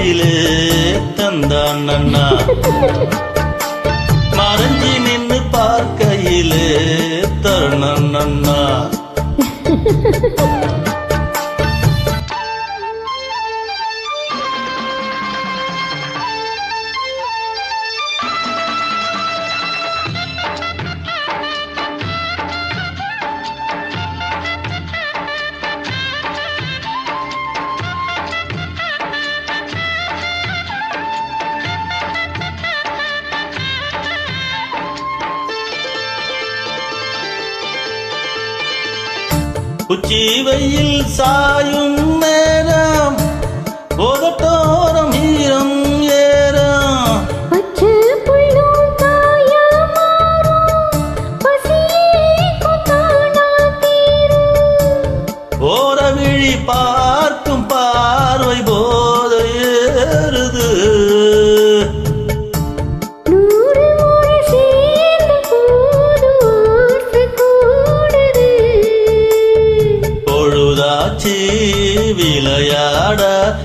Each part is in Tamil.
கையிலே தந்தான் அண்ணா மறைஞ்சி நின்று பார்க்கையிலே தருணன் அண்ணா உச்சி வெயில் சாயும் நேரம். போதட்டோரம்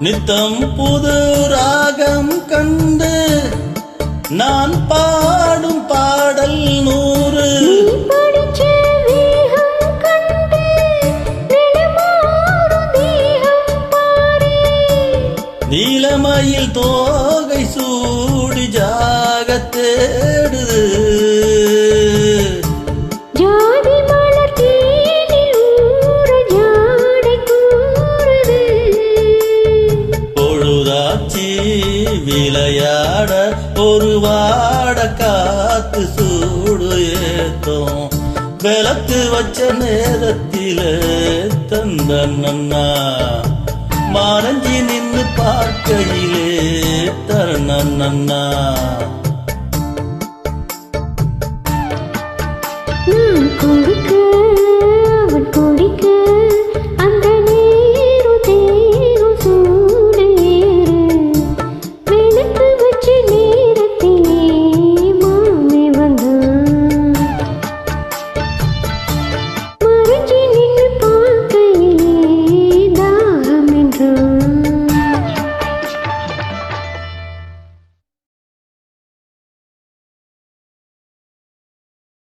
நித்தம் புது ராகம் கண்டு நான் பாடும் பாடல் நூறு. நீ நீலமயில் தோகை சூடி ஜாக தேடுது விளையாட ஒரு வாட காத்து சூடு ஏத்தோம். விளக்கு வச்ச நேரத்தில தந்தண்ணா மறைஞ்சி நின்று பார்க்கையிலே தரணண்ணா நன்னா.